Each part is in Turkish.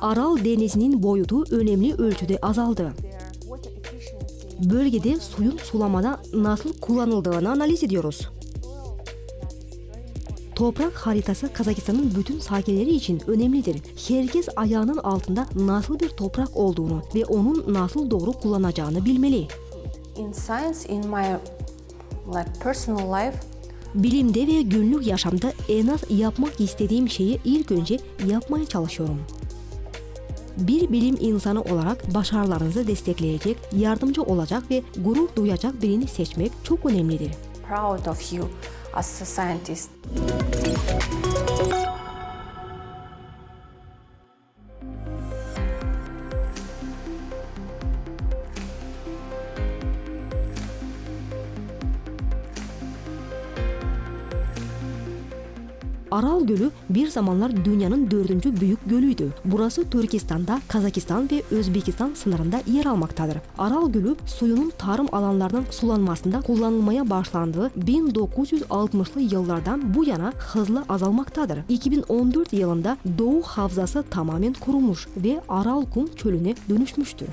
Aral Denizi'nin boyutu önemli ölçüde azaldı. Bölgede suyun sulamada nasıl kullanıldığını analiz ediyoruz. Toprak haritası Kazakistan'ın bütün sakinleri için önemlidir. Herkes ayağının altında nasıl bir toprak olduğunu ve onun nasıl doğru kullanacağını bilmeli. In science, in my like personal life, Bilimde ve günlük yaşamda en az yapmak istediğim şeyi ilk önce yapmaya çalışıyorum. Bir bilim insanı olarak başarılarınızı destekleyecek, yardımcı olacak ve gurur duyacak birini seçmek çok önemlidir. proud of you as a scientist. Aral Gölü bir zamanlar dünyanın dördüncü büyük gölüydü. Burası Türkistan'da, Kazakistan ve Özbekistan sınırında yer almaktadır. Aral Gölü suyunun tarım alanlarının sulanmasında kullanılmaya başlandığı 1960'lı yıllardan bu yana hızla azalmaktadır. 2014 yılında Doğu Havzası tamamen kurumuş ve Aral Kum çölüne dönüşmüştür.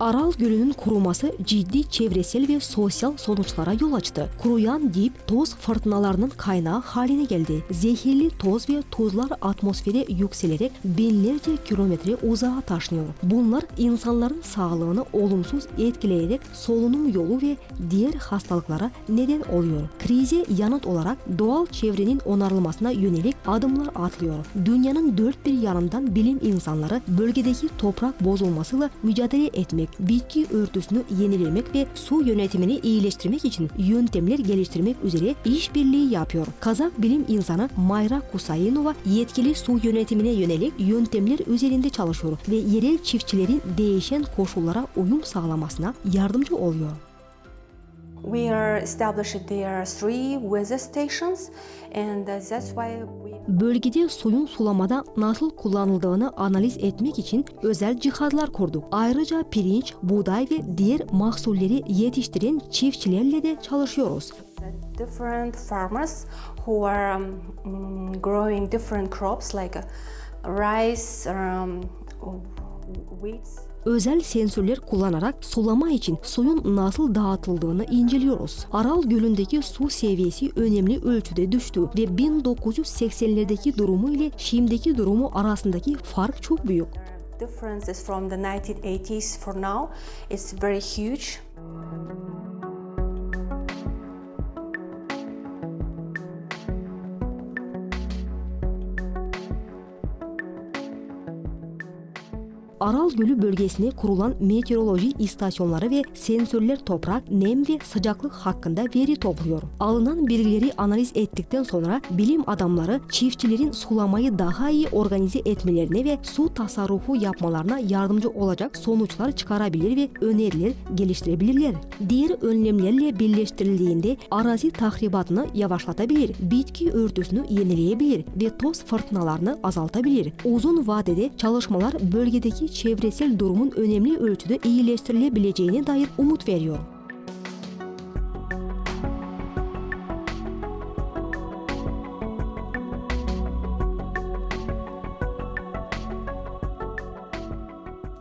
Aral Gölü'nün kuruması ciddi çevresel ve sosyal sonuçlara yol açtı. Kuruyan dip toz fırtınalarının kaynağı haline geldi. Zehirli toz ve tuzlar atmosfere yükselerek binlerce kilometre uzağa taşınıyor. Bunlar insanların sağlığını olumsuz etkileyerek solunum yolu ve diğer hastalıklara neden oluyor. Krize yanıt olarak doğal çevrenin onarılmasına yönelik adımlar atılıyor. Dünyanın dört bir yanından bilim insanları bölgedeki toprak bozulmasıyla mücadele etmek, bitki örtüsünü yenilemek ve su yönetimini iyileştirmek için yöntemler geliştirmek üzere işbirliği yapıyor. Kazak bilim insanı Mayra Kusayinova yetkili su yönetimine yönelik yöntemler üzerinde çalışıyor ve yerel çiftçilerin değişen koşullara uyum sağlamasına yardımcı oluyor. We are established there three weather stations, and that's why we Bölgede suyun sulamada nasıl kullanıldığını analiz etmek için özel cihazlar kurduk. Ayrıca pirinç, buğday ve diğer mahsulleri yetiştiren çiftçilerle de çalışıyoruz. different farmers who are um, growing different crops like uh, rice, um, wheat. Özel sensörler kullanarak sulama için suyun nasıl dağıtıldığını inceliyoruz. Aral Gölü'ndeki su seviyesi önemli ölçüde düştü ve 1980'lerdeki durumu ile şimdiki durumu arasındaki fark çok büyük. Differences from the 1980s for now, it's very huge. Aral Gölü bölgesine kurulan meteoroloji istasyonları ve sensörler toprak, nem ve sıcaklık hakkında veri topluyor. Alınan bilgileri analiz ettikten sonra bilim adamları çiftçilerin sulamayı daha iyi organize etmelerine ve su tasarrufu yapmalarına yardımcı olacak sonuçlar çıkarabilir ve öneriler geliştirebilirler. Diğer önlemlerle birleştirildiğinde arazi tahribatını yavaşlatabilir, bitki örtüsünü yenileyebilir ve toz fırtınalarını azaltabilir. Uzun vadede çalışmalar bölgedeki çevresel durumun önemli ölçüde iyileştirilebileceğine dair umut veriyor.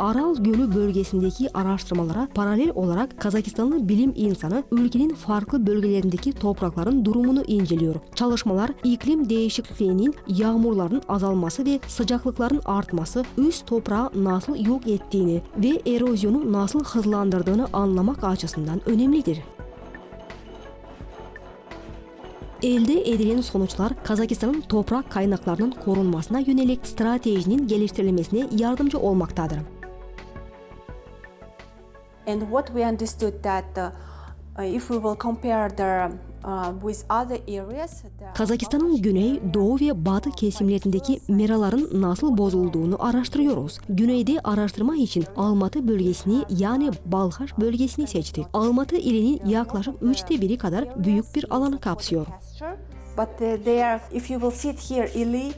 Aral Gölü bölgesindeki araştırmalara paralel olarak Kazakistanlı bilim insanı ülkenin farklı bölgelerindeki toprakların durumunu inceliyor. Çalışmalar iklim değişikliğinin, yağmurların azalması ve sıcaklıkların artması üst toprağı nasıl yok ettiğini ve erozyonu nasıl hızlandırdığını anlamak açısından önemlidir. Elde edilen sonuçlar Kazakistan'ın toprak kaynaklarının korunmasına yönelik stratejinin geliştirilmesine yardımcı olmaktadır. And what we understood that uh, uh, if we will compare the uh, with other areas, the Kazakistan'ın güney, doğu ve batı kesimlerindeki meraların nasıl bozulduğunu araştırıyoruz. Güneyde araştırma için Almatı bölgesini yani Balhaş bölgesini seçtik. Almatı ilinin yaklaşık üçte biri kadar büyük bir alanı kapsıyor. but uh, there, if you will sit here, Ili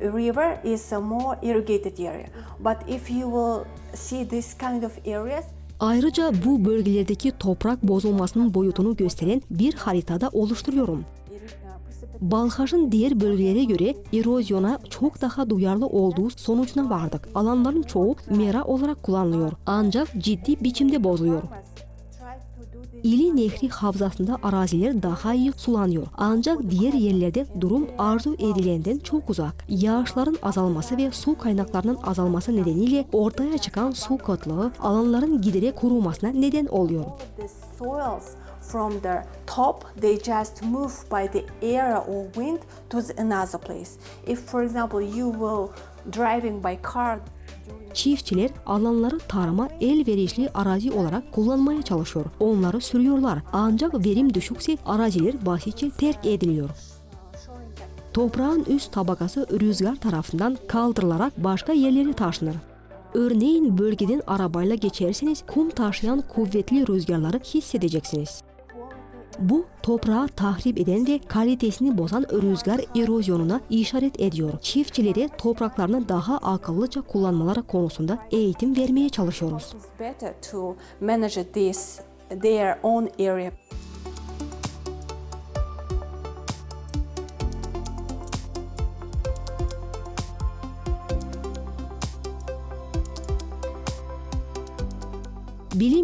River is a more irrigated area. But if you will see this kind of areas, Ayrıca bu bölgelerdeki toprak bozulmasının boyutunu gösteren bir haritada oluşturuyorum. Balhaş'ın diğer bölgelere göre erozyona çok daha duyarlı olduğu sonucuna vardık. Alanların çoğu mera olarak kullanılıyor ancak ciddi biçimde bozuluyor. İli Nehri havzasında araziler daha iyi sulanıyor. Ancak diğer yerlerde durum arzu edilenden çok uzak. Yağışların azalması ve su kaynaklarının azalması nedeniyle ortaya çıkan su kıtlığı alanların giderek kurumasına neden oluyor. from the top they just move by the air or wind to the another place if for example you will driving by car Çiftçiler alanları tarıma elverişli arazi olarak kullanmaya çalışıyor. Onları sürüyorlar. Ancak verim düşükse araziler basitçe terk ediliyor. Toprağın üst tabakası rüzgar tarafından kaldırılarak başka yerlere taşınır. Örneğin bölgeden arabayla geçerseniz kum taşıyan kuvvetli rüzgarları hissedeceksiniz. Bu toprağı tahrip eden ve kalitesini bozan rüzgar erozyonuna işaret ediyor. Çiftçilere topraklarını daha akıllıca kullanmaları konusunda eğitim vermeye çalışıyoruz.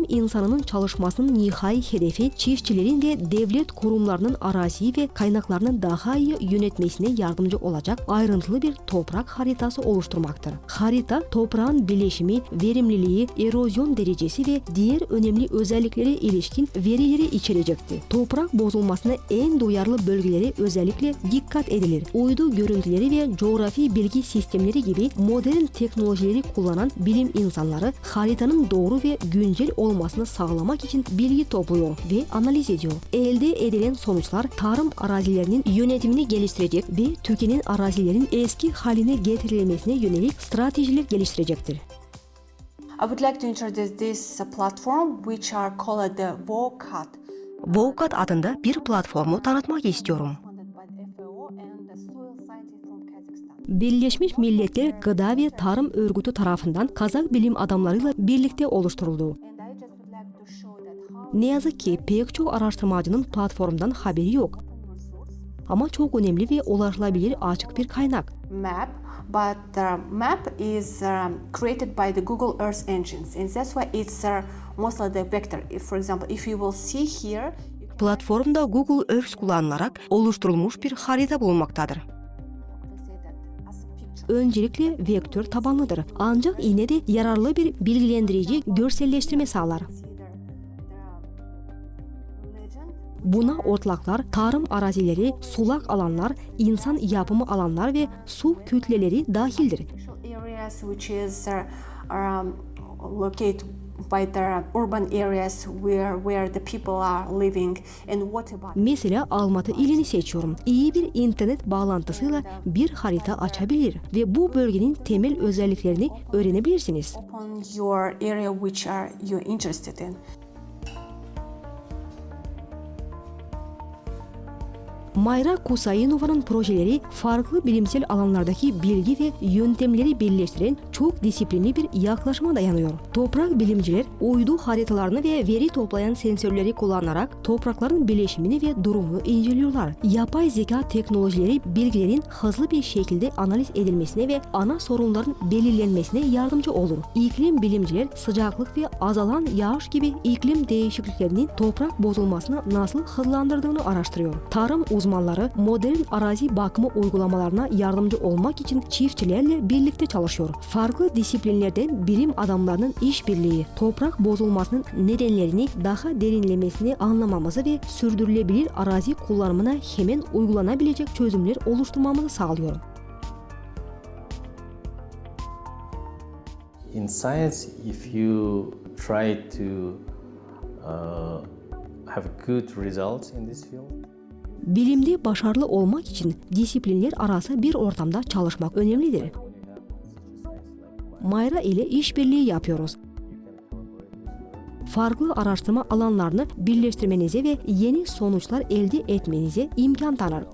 Bilim insanının çalışmasının nihai hedefi çiftçilerin ve devlet kurumlarının araziyi ve kaynaklarını daha iyi yönetmesine yardımcı olacak ayrıntılı bir toprak haritası oluşturmaktır. Harita toprağın bileşimi, verimliliği, erozyon derecesi ve diğer önemli özelliklere ilişkin verileri içerecektir. Toprak bozulmasına en duyarlı bölgelere özellikle dikkat edilir. Uydu görüntüleri ve coğrafi bilgi sistemleri gibi modern teknolojileri kullanan bilim insanları haritanın doğru ve güncel olmasını sağlamak için bilgi topluyor ve analiz ediyor. Elde edilen sonuçlar tarım arazilerinin yönetimini geliştirecek ve tükenen arazilerin eski haline getirilmesine yönelik stratejiler geliştirecektir. I would like to introduce this platform which are called the VOCAT Vocat adında bir platformu tanıtmak istiyorum. funded by the FAO and the soil scientists from Kazakhstan Birleşmiş Milletler Gıda ve Tarım Örgütü tarafından Kazak bilim adamlarıyla birlikte oluşturuldu. Ne yazık ki pek çok araştırmacının platformdan haberi yok. Ama çok önemli ve ulaşılabilir açık bir kaynak. map but the map is um, created by the Google Earth engines and that's why it's uh, mostly the vector if for example if you will see here Platformda Google Earth kullanılarak oluşturulmuş bir harita bulunmaktadır. Öncelikle vektör tabanlıdır. Ancak yine de yararlı bir bilgilendirici görselleştirme sağlar. Buna otlaklar, tarım arazileri, sulak alanlar, insan yapımı alanlar ve su kütleleri dahildir. Mesela Almatı ilini seçiyorum. İyi bir internet bağlantısıyla bir harita açabilir ve bu bölgenin temel özelliklerini öğrenebilirsiniz. Mayra Kusayinova'nın projeleri farklı bilimsel alanlardaki bilgi ve yöntemleri birleştiren çok disiplinli bir yaklaşıma dayanıyor. Toprak bilimciler uydu haritalarını ve veri toplayan sensörleri kullanarak toprakların bileşimini ve durumunu inceliyorlar. Yapay zeka teknolojileri bilgilerin hızlı bir şekilde analiz edilmesine ve ana sorunların belirlenmesine yardımcı olur. İklim bilimciler sıcaklık ve azalan yağış gibi iklim değişikliklerinin toprak bozulmasını nasıl hızlandırdığını araştırıyor. Tarım uzmanları modern arazi bakımı uygulamalarına yardımcı olmak için çiftçilerle birlikte çalışıyor. Farklı disiplinlerden bilim adamlarının işbirliği toprak bozulmasının nedenlerini daha derinlemesine anlamamızı ve sürdürülebilir arazi kullanımına hemen uygulanabilecek çözümler oluşturmamızı sağlıyor. in science, if you try to uh, have good results in this field, Bilimde başarılı olmak için disiplinler arası bir ortamda çalışmak önemlidir. Mayra ile işbirliği yapıyoruz. Farklı araştırma alanlarını birleştirmenize ve yeni sonuçlar elde etmenize imkan tanır.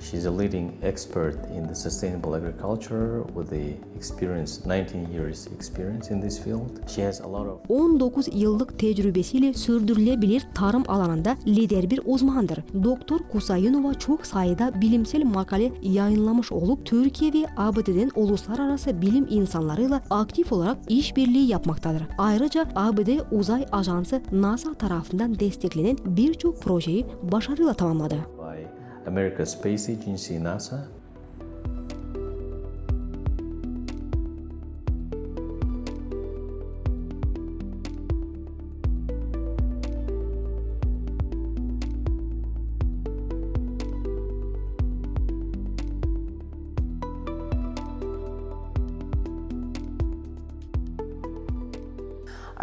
She's a leading expert in the sustainable agriculture with the experience 19 years experience in this field. She has a lot of 19 yıllık tecrübesiyle sürdürülebilir tarım alanında lider bir uzmandır. Doktor Kusayinova çok sayıda bilimsel makale yayınlamış olup Türkiye ve ABD'den uluslararası bilim insanlarıyla aktif olarak işbirliği yapmaktadır. Ayrıca ABD Uzay Ajansı NASA tarafından desteklenen birçok projeyi başarıyla tamamladı. by America's Space Agency NASA.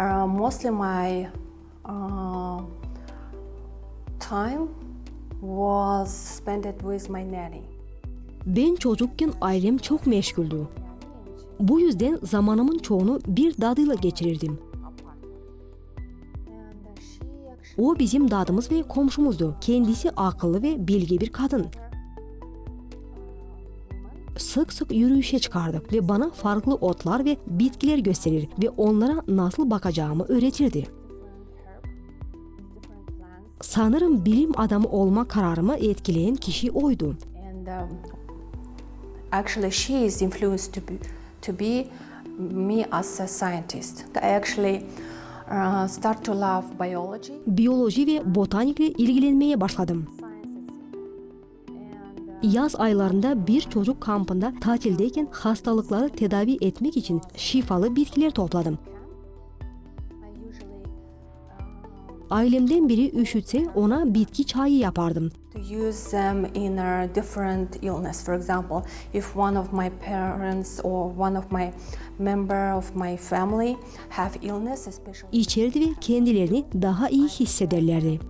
Uh, mostly my uh, time was spent with my nanny. Ben çocukken ailem çok meşguldü. Bu yüzden zamanımın çoğunu bir dadıyla geçirirdim. O bizim dadımız ve komşumuzdu. Kendisi akıllı ve bilgi bir kadın. Sık sık yürüyüşe çıkardık ve bana farklı otlar ve bitkiler gösterir ve onlara nasıl bakacağımı öğretirdi. Sanırım bilim adamı olma kararımı etkileyen kişi oydu. and um, actually she is influenced to be to be me as a scientist. I actually uh, start to love biology, Biyoloji ve botanikle ilgilenmeye başladım. Yaz aylarında bir çocuk kampında tatildeyken hastalıkları tedavi etmek için şifalı bitkiler topladım. Ailemden biri üşütse ona bitki çayı yapardım. to use them in a different illness. For example, if one of my parents or one of my member of my family have illness, especially İçerdi ve kendilerini daha iyi hissederlerdi.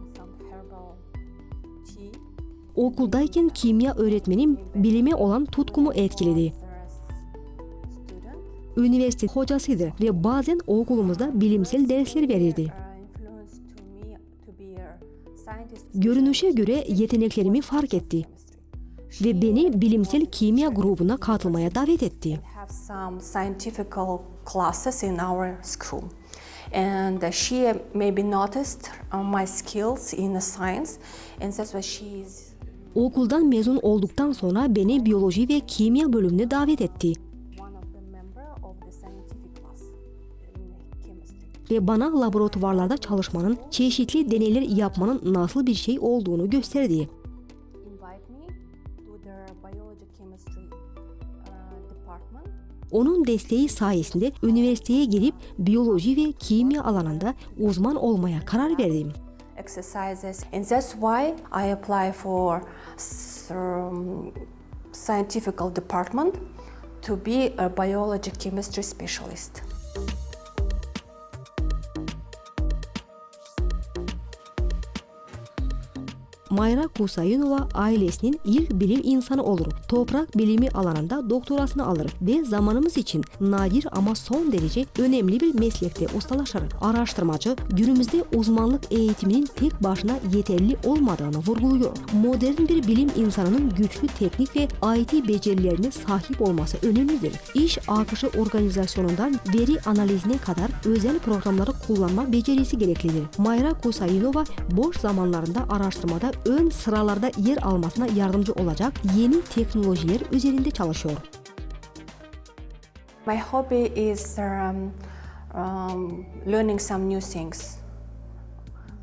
Okuldayken kimya öğretmenim bilime olan tutkumu etkiledi. Üniversite hocasıydı ve bazen okulumuzda bilimsel dersler verirdi. Görünüşe göre yeteneklerimi fark etti ve beni bilimsel kimya grubuna katılmaya davet etti. And she maybe noticed my skills in science, and that's why she is Okuldan mezun olduktan sonra beni biyoloji ve kimya bölümüne davet etti ve bana laboratuvarlarda çalışmanın, çeşitli deneyler yapmanın nasıl bir şey olduğunu gösterdi. Onun desteği sayesinde üniversiteye girip biyoloji ve kimya alanında uzman olmaya karar verdim. Exercises and that's why I apply for um, scientific department to be a biology chemistry specialist. Mayra Kusayinova ailesinin ilk bilim insanı olur. Toprak bilimi alanında doktorasını alır ve zamanımız için nadir ama son derece önemli bir meslekte ustalaşır. Araştırmacı günümüzde uzmanlık eğitiminin tek başına yeterli olmadığını vurguluyor. Modern bir bilim insanının güçlü teknik ve IT becerilerine sahip olması önemlidir. İş akışı organizasyonundan veri analizine kadar özel programları kullanma becerisi gereklidir. Mayra Kusayinova boş zamanlarında araştırmada ön sıralarda yer almasına yardımcı olacak yeni teknolojiler üzerinde çalışıyor. My hobby is um, um, learning some new things.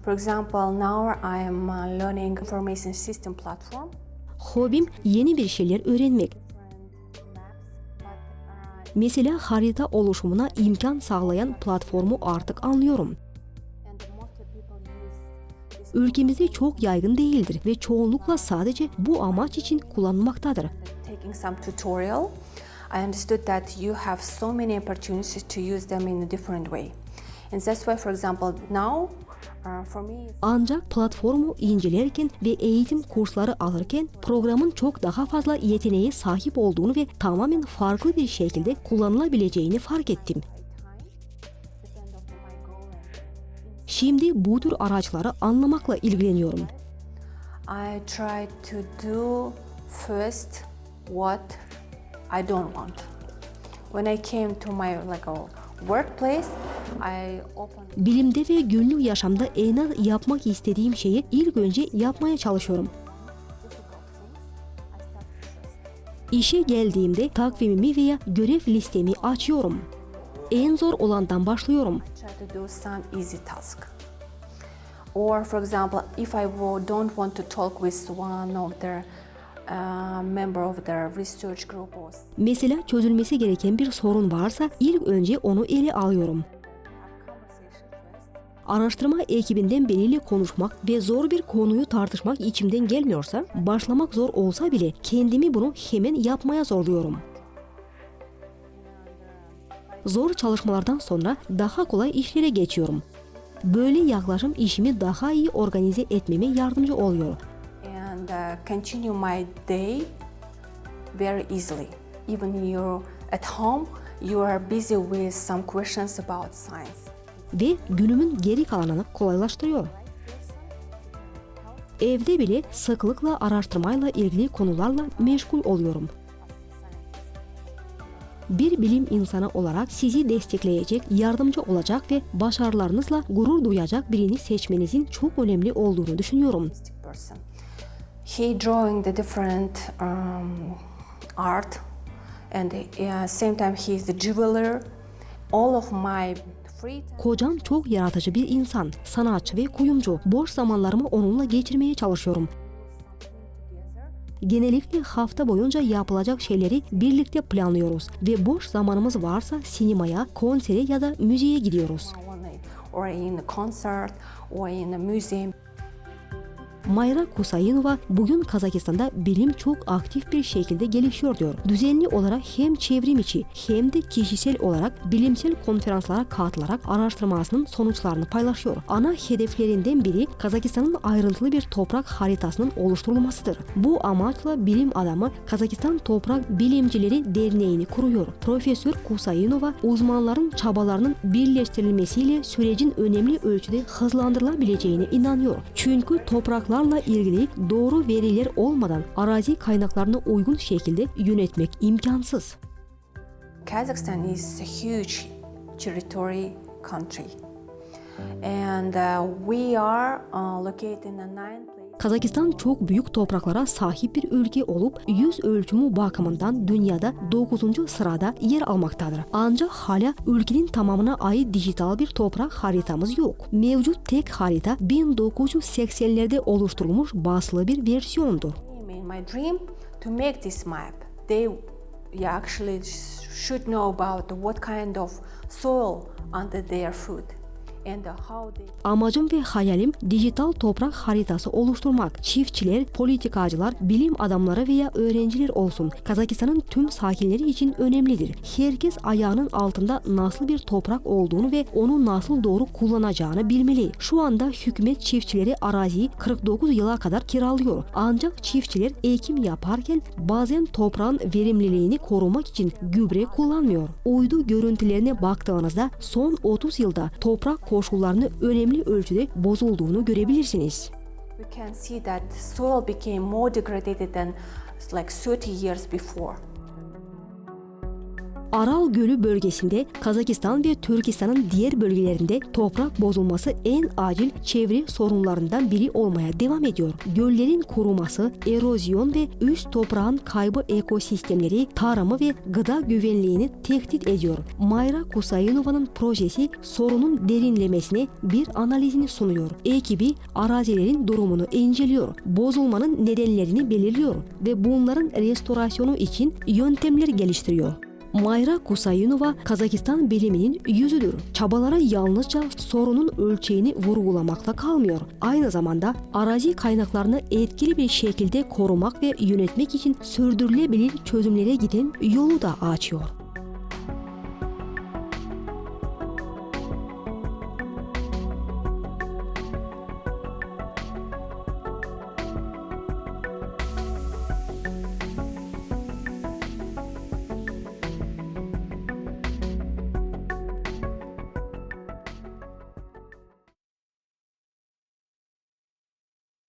For example, now I am uh, learning information system platform. Hobim yeni bir şeyler öğrenmek. Mesela harita oluşumuna imkan sağlayan platformu artık anlıyorum. Ülkemizde çok yaygın değildir ve çoğunlukla sadece bu amaç için kullanılmaktadır. taking some tutorial. I understood that you have so many opportunities to use them in a different way. And that's why, for example, now uh, Ancak platformu incelerken ve eğitim kursları alırken programın çok daha fazla yeteneğe sahip olduğunu ve tamamen farklı bir şekilde kullanılabileceğini fark ettim. Şimdi bu tür araçları anlamakla ilgileniyorum. I try to do first what I don't want. When I came to my like a workplace, Bilimde ve günlük yaşamda en az yapmak istediğim şeyi ilk önce yapmaya çalışıyorum. İşe geldiğimde takvimimi veya görev listemi açıyorum. En zor olandan başlıyorum. Or for example, if I don't want to talk with one of the uh, member of the research group or Mesela çözülmesi gereken bir sorun varsa ilk önce onu ele alıyorum. Araştırma ekibinden biriyle konuşmak ve zor bir konuyu tartışmak içimden gelmiyorsa, başlamak zor olsa bile kendimi bunu hemen yapmaya zorluyorum. Zor çalışmalardan sonra daha kolay işlere geçiyorum. Böyle yaklaşım işimi daha iyi organize etmeme yardımcı oluyor. and uh, continue my day very easily. Even you're at home, you are busy with some questions about science. ve günümün geri kalanını kolaylaştırıyor. Evde bile sıklıkla araştırmayla ilgili konularla meşgul oluyorum. Bir bilim insanı olarak sizi destekleyecek, yardımcı olacak ve başarılarınızla gurur duyacak birini seçmenizin çok önemli olduğunu düşünüyorum. He drawing the different um, art, and uh, same time he is the jeweler. All of my. Kocam çok yaratıcı bir insan, sanatçı ve kuyumcu. Boş zamanlarımı onunla geçirmeye çalışıyorum. Genellikle hafta boyunca yapılacak şeyleri birlikte planlıyoruz ve boş zamanımız varsa sinemaya, konsere ya da müziğe gidiyoruz. Mayra Kusayinova bugün Kazakistan'da bilim çok aktif bir şekilde gelişiyor diyor. Düzenli olarak hem çevrim içi hem de kişisel olarak bilimsel konferanslara katılarak araştırmasının sonuçlarını paylaşıyor. Ana hedeflerinden biri Kazakistan'ın ayrıntılı bir toprak haritasının oluşturulmasıdır. Bu amaçla bilim adamı Kazakistan Toprak Bilimcileri Derneği'ni kuruyor. Profesör Kusayinova uzmanların çabalarının birleştirilmesiyle sürecin önemli ölçüde hızlandırılabileceğine inanıyor. Çünkü topraklarla ilgili doğru veriler olmadan arazi kaynaklarını uygun şekilde yönetmek imkansız. Kazakhstan is a huge territory country, and uh, we are uh, located in a nine place. Kazakistan çok büyük topraklara sahip bir ülke olup yüz ölçümü bakımından dünyada 9. sırada yer almaktadır. Ancak hala ülkenin tamamına ait dijital bir toprak haritamız yok. Mevcut tek harita 1980'lerde oluşturulmuş basılı bir versiyondur. my dream to make this map. They actually sh- should know about what kind of soil under their they Amacım ve hayalim dijital toprak haritası oluşturmak. Çiftçiler, politikacılar, bilim adamları veya öğrenciler olsun. Kazakistan'ın tüm sakinleri için önemlidir. Herkes ayağının altında nasıl bir toprak olduğunu ve onu nasıl doğru kullanacağını bilmeli. Şu anda hükümet çiftçileri araziyi 49 yıla kadar kiralıyor. Ancak çiftçiler ekim yaparken bazen toprağın verimliliğini korumak için gübre kullanmıyor. Uydu görüntülerine baktığınızda son 30 yılda toprak koşullarını önemli ölçüde bozulduğunu görebilirsiniz. we can see that soil became more degraded than like 30 years before. Aral Gölü bölgesinde Kazakistan ve Türkistan'ın diğer bölgelerinde toprak bozulması en acil çevre sorunlarından biri olmaya devam ediyor. Göllerin kuruması, erozyon ve üst toprağın kaybı ekosistemleri, tarımı ve gıda güvenliğini tehdit ediyor. Mayra Kusayinova'nın projesi sorunun derinlemesine bir analizini sunuyor. Ekibi arazilerin durumunu inceliyor, bozulmanın nedenlerini belirliyor ve bunların restorasyonu için yöntemler geliştiriyor. Mayra Kusayinova Kazakistan biliminin yüzüdür. Çabalara yalnızca sorunun ölçeğini vurgulamakla kalmıyor. Aynı zamanda arazi kaynaklarını etkili bir şekilde korumak ve yönetmek için sürdürülebilir çözümlere giden yolu da açıyor.